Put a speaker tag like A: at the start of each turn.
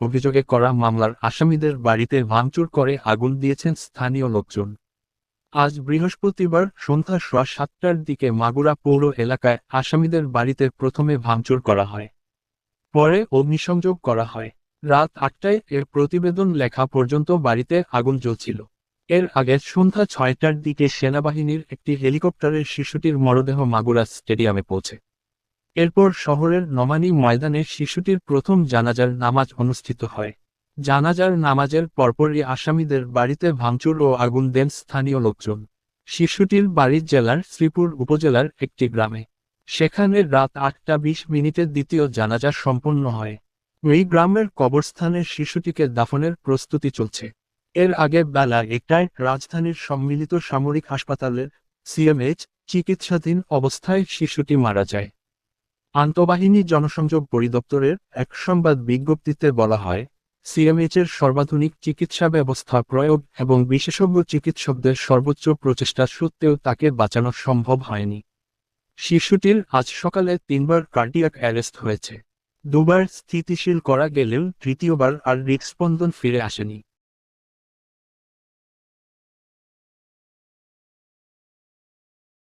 A: অভিযোগে করা মামলার আসামিদের বাড়িতে ভাঙচুর করে আগুন দিয়েছেন স্থানীয় লোকজন। আজ বৃহস্পতিবার সন্ধ্যা সোয়া সাতটার দিকে মাগুরা পৌর এলাকায় আসামিদের বাড়িতে প্রথমে ভাঙচুর করা হয়, পরে অগ্নিসংযোগ করা হয়। রাত আটটায় এর প্রতিবেদন লেখা পর্যন্ত বাড়িতে আগুন জ্বলছিল। এর আগে সন্ধ্যা ছয়টার দিকে সেনাবাহিনীর একটি হেলিকপ্টারের শিশুটির মরদেহ মাগুরা স্টেডিয়ামে পৌঁছে। এরপর শহরের নমানি ময়দানে শিশুটির প্রথম জানাজার নামাজ অনুষ্ঠিত হয়। জানাজার নামাজের পরপরই আসামিদের বাড়িতে ভাঙচুর ও আগুন দেন স্থানীয় লোকজন। শিশুটির বাড়ি জেলার শ্রীপুর উপজেলার একটি গ্রামে। সেখানে রাত আটটা বিশ মিনিটে দ্বিতীয় জানাজা সম্পন্ন হয়। এই গ্রামের কবরস্থানে শিশুটিকে দাফনের প্রস্তুতি চলছে। এর আগে বেলা একটায় রাজধানীর সম্মিলিত সামরিক হাসপাতালের সিএমএইচ চিকিৎসাধীন অবস্থায় শিশুটি মারা যায়। আন্তঃবাহিনী জনসংযোগ পরিদপ্তরের এক সংবাদ বিজ্ঞপ্তিতে বলা হয়, সিএমএইচ এর সর্বাধুনিক চিকিৎসা ব্যবস্থা প্রয়োগ এবং বিশেষজ্ঞ চিকিৎসকদের সর্বোচ্চ প্রচেষ্টা সত্ত্বেও তাকে বাঁচানো সম্ভব হয়নি। শিশুটির আজ সকালে তিনবার কার্ডিয়াক অ্যারেস্ট হয়েছে। দুবার স্থিতিশীল করা গেলেও তৃতীয়বার আর হৃদস্পন্দন ফিরে আসেনি।